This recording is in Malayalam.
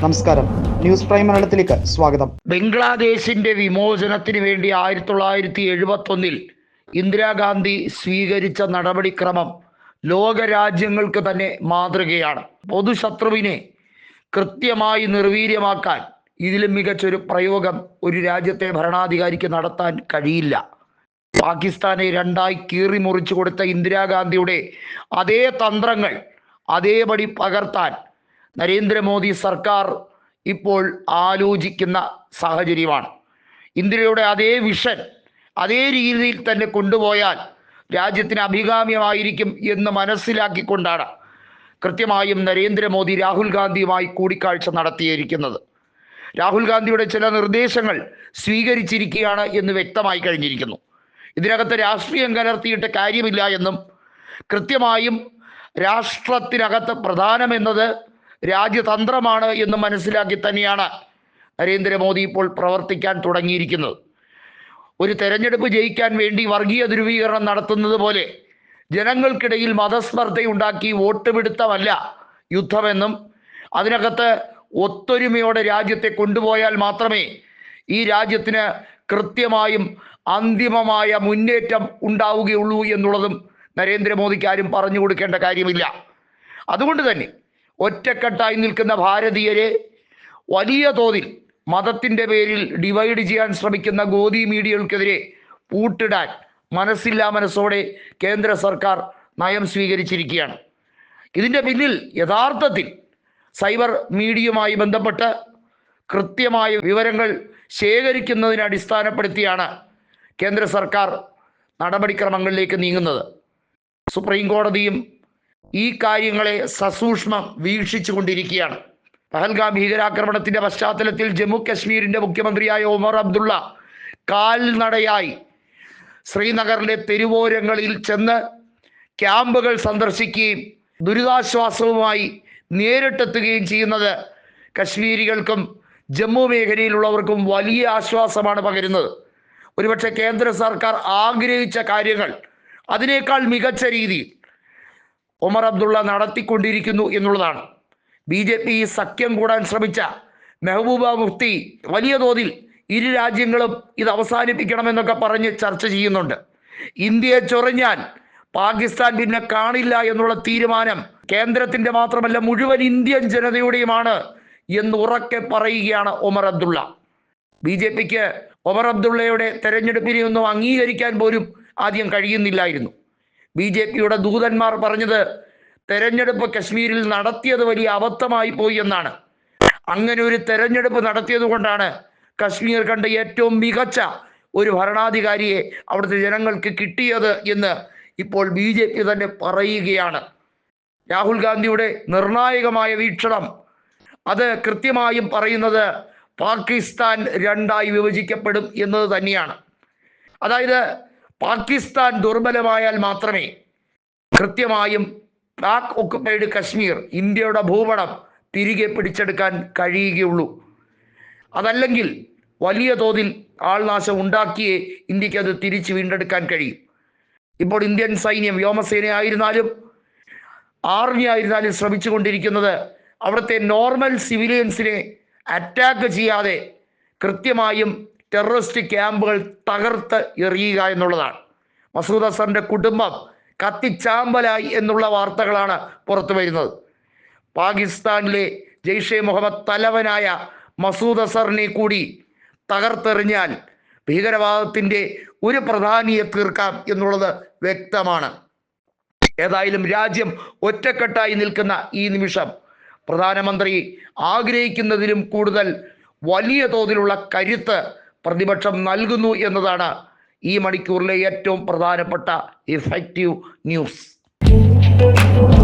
നമസ്കാരം. ന്യൂസ് പ്രൈം മലയാളത്തിലേക്ക് സ്വാഗതം. ബംഗ്ലാദേശിന്റെ വിമോചനത്തിന് വേണ്ടി ആയിരത്തി തൊള്ളായിരത്തി എഴുപത്തി ഒന്നിൽ ഇന്ദിരാഗാന്ധി സ്വീകരിച്ച നടപടിക്രമം ലോകരാജ്യങ്ങൾക്ക് തന്നെ മാതൃകയാണ്. പൊതുശത്രുവിനെ കൃത്യമായി നിർവീര്യമാക്കാൻ ഇതിലും മികച്ചൊരു പ്രയോഗം ഒരു രാജ്യത്തെ ഭരണാധികാരിക്ക് നടത്താൻ കഴിയില്ല. പാകിസ്ഥാനെ രണ്ടായി കീറി മുറിച്ചു കൊടുത്ത ഇന്ദിരാഗാന്ധിയുടെ അതേ തന്ത്രങ്ങൾ അതേപടി പകർത്താൻ നരേന്ദ്രമോദി സർക്കാർ ഇപ്പോൾ ആലോചിക്കുന്ന സാഹചര്യമാണ്. ഇന്ത്യയുടെ അതേ വിഷൻ അതേ രീതിയിൽ തന്നെ കൊണ്ടുപോയാൽ രാജ്യത്തിന് അഭികാമ്യമായിരിക്കും എന്ന് മനസ്സിലാക്കിക്കൊണ്ടാണ് കൃത്യമായും നരേന്ദ്രമോദി രാഹുൽ ഗാന്ധിയുമായി കൂടിക്കാഴ്ച നടത്തിയിരിക്കുന്നത്. രാഹുൽ ഗാന്ധിയുടെ ചില നിർദ്ദേശങ്ങൾ സ്വീകരിച്ചിരിക്കുകയാണ് എന്ന് വ്യക്തമായി കഴിഞ്ഞിരിക്കുന്നു. ഇതിനകത്ത് രാഷ്ട്രീയം കലർത്തിയിട്ട് കാര്യമില്ല എന്നും കൃത്യമായും രാഷ്ട്രത്തിനകത്ത് പ്രധാനമെന്നത് രാജ്യതന്ത്രമാണ് എന്ന് മനസ്സിലാക്കി തന്നെയാണ് നരേന്ദ്രമോദി ഇപ്പോൾ പ്രവർത്തിക്കാൻ തുടങ്ങിയിരിക്കുന്നത്. ഒരു തെരഞ്ഞെടുപ്പ് ജയിക്കാൻ വേണ്ടി വർഗീയ ധ്രുവീകരണം നടത്തുന്നത് പോലെ ജനങ്ങൾക്കിടയിൽ മതസ്പർദ്ധയുണ്ടാക്കി വോട്ട് പിടുത്തമല്ല യുദ്ധമെന്നും അതിനകത്ത് ഒത്തൊരുമയോടെ രാജ്യത്തെ കൊണ്ടുപോയാൽ മാത്രമേ ഈ രാജ്യത്തിന് കൃത്യമായും അന്തിമമായ മുന്നേറ്റം ഉണ്ടാവുകയുള്ളൂ എന്നുള്ളതും നരേന്ദ്രമോദിക്ക് ആരും പറഞ്ഞു കൊടുക്കേണ്ട കാര്യമില്ല. അതുകൊണ്ട് തന്നെ ഒറ്റക്കെട്ടായി നിൽക്കുന്ന ഭാരതീയരെ വലിയ തോതിൽ മതത്തിന്റെ പേരിൽ ഡിവൈഡ് ചെയ്യാൻ ശ്രമിക്കുന്ന ഗോദി മീഡിയകൾക്കെതിരെ പൂട്ടിടാൻ മനസ്സില്ലാ മനസ്സോടെ കേന്ദ്ര സർക്കാർ നയം സ്വീകരിച്ചിരിക്കുകയാണ്. ഇതിന്റെ പിന്നിൽ യഥാർത്ഥത്തിൽ സൈബർ മീഡിയയുമായി ബന്ധപ്പെട്ട് കൃത്യമായ വിവരങ്ങൾ ശേഖരിക്കുന്നതിനെ അടിസ്ഥാനപ്പെടുത്തിയാണ് കേന്ദ്ര സർക്കാർ നടപടിക്രമങ്ങളിലേക്ക് നീങ്ങുന്നത്. സുപ്രീം കോടതിയും ഈ കാര്യങ്ങളെ സസൂക്ഷ്മം വീക്ഷിച്ചു കൊണ്ടിരിക്കുകയാണ് പഹൽഗാം ഭീകരാക്രമണത്തിന്റെ പശ്ചാത്തലത്തിൽ ജമ്മു കശ്മീരിന്റെ മുഖ്യമന്ത്രിയായ ഉമർ അബ്ദുള്ള കാൽനടയായി ശ്രീനഗറിലെ തെരുവോരങ്ങളിൽ ചെന്ന് ക്യാമ്പുകൾ സന്ദർശിക്കുകയും ദുരിതാശ്വാസവുമായി നേരിട്ടെത്തുകയും ചെയ്യുന്നത് കശ്മീരികൾക്കും ജമ്മു മേഖലയിലുള്ളവർക്കും വലിയ ആശ്വാസമാണ് പകരുന്നത്. ഒരുപക്ഷെ കേന്ദ്ര സർക്കാർ ആഗ്രഹിച്ച കാര്യങ്ങൾ അതിനേക്കാൾ മികച്ച രീതിയിൽ ഒമർ അബ്ദുള്ള നടത്തിക്കൊണ്ടിരിക്കുന്നു എന്നുള്ളതാണ്. ബി ജെ പി സഖ്യം കൂടാൻ ശ്രമിച്ച മെഹബൂബ മുഫ്തി വലിയ തോതിൽ ഇരു രാജ്യങ്ങളും ഇത് അവസാനിപ്പിക്കണമെന്നൊക്കെ പറഞ്ഞ് ചർച്ച ചെയ്യുന്നുണ്ട്. ഇന്ത്യയെ ചൊറിഞ്ഞാൽ പാകിസ്ഥാൻ പിന്നെ കാണില്ല എന്നുള്ള തീരുമാനം കേന്ദ്രത്തിന്റെ മാത്രമല്ല മുഴുവൻ ഇന്ത്യൻ ജനതയുടെയുമാണ് എന്ന് ഉറക്കെ പറയുകയാണ് ഒമർ അബ്ദുള്ള. ബി ജെ പിക്ക് ഒമർ അബ്ദുള്ളയുടെ തെരഞ്ഞെടുപ്പിനെ ഒന്നും അംഗീകരിക്കാൻ പോലും ആദ്യം കഴിയുന്നില്ലായിരുന്നു. ബി ജെ പിയുടെ ദൂതന്മാർ പറഞ്ഞത് തെരഞ്ഞെടുപ്പ് കശ്മീരിൽ നടത്തിയത് വലിയ അബദ്ധമായി പോയി എന്നാണ്. അങ്ങനെ ഒരു തെരഞ്ഞെടുപ്പ് നടത്തിയത് കൊണ്ടാണ് കശ്മീർ കണ്ട ഏറ്റവും മികച്ച ഒരു ഭരണാധികാരിയെ അവിടുത്തെ ജനങ്ങൾക്ക് കിട്ടിയത് എന്ന് ഇപ്പോൾ ബി ജെ പി തന്നെ പറയുകയാണ്. രാഹുൽ ഗാന്ധിയുടെ നിർണായകമായ വീക്ഷണം. അത് കൃത്യമായും പറയുന്നത് പാകിസ്ഥാൻ രണ്ടായി വിഭജിക്കപ്പെടും എന്നത് തന്നെയാണ്. അതായത് പാകിസ്ഥാൻ ദുർബലമായാൽ മാത്രമേ കൃത്യമായും പാക് ഒക്കുപൈഡ് കശ്മീർ ഇന്ത്യയുടെ ഭൂപടം തിരികെ പിടിച്ചെടുക്കാൻ കഴിയുകയുള്ളൂ. അതല്ലെങ്കിൽ വലിയ തോതിൽ ആൾനാശം ഉണ്ടാക്കിയേ ഇന്ത്യയ്ക്ക് അത് തിരിച്ചു വീണ്ടെടുക്കാൻ കഴിയും. ഇപ്പോൾ ഇന്ത്യൻ സൈന്യം വ്യോമസേന ആയിരുന്നാലും ആർമി ആയിരുന്നാലും ശ്രമിച്ചുകൊണ്ടിരിക്കുന്നത് അവിടുത്തെ നോർമൽ സിവിലിയൻസിനെ അറ്റാക്ക് ചെയ്യാതെ കൃത്യമായും ടെററിസ്റ്റ് ക്യാമ്പുകൾ തകർത്ത് എറിയുക എന്നുള്ളതാണ്. മസൂദ് അസറിന്റെ കുടുംബം കത്തിച്ചാമ്പലായി എന്നുള്ള വാർത്തകളാണ് പുറത്തു വരുന്നത്. പാകിസ്ഥാനിലെ ജെയ്ഷെ മുഹമ്മദ് തലവനായ മസൂദ് അസറിനെ കൂടി തകർത്തെറിഞ്ഞാൽ ഭീകരവാദത്തിന്റെ ഒരു പ്രധാനിയെ തീർക്കാം എന്നുള്ളത് വ്യക്തമാണ്. ഏതായാലും രാജ്യം ഒറ്റക്കെട്ടായി നിൽക്കുന്ന ഈ നിമിഷം പ്രധാനമന്ത്രി ആഗ്രഹിക്കുന്നതിലും കൂടുതൽ വലിയ തോതിലുള്ള കരുത്ത് പ്രതിപക്ഷം നൽകുന്നു എന്നതാണ് ഈ മണിക്കൂറിലെ ഏറ്റവും പ്രധാനപ്പെട്ട ഇഫക്റ്റീവ് ന്യൂസ്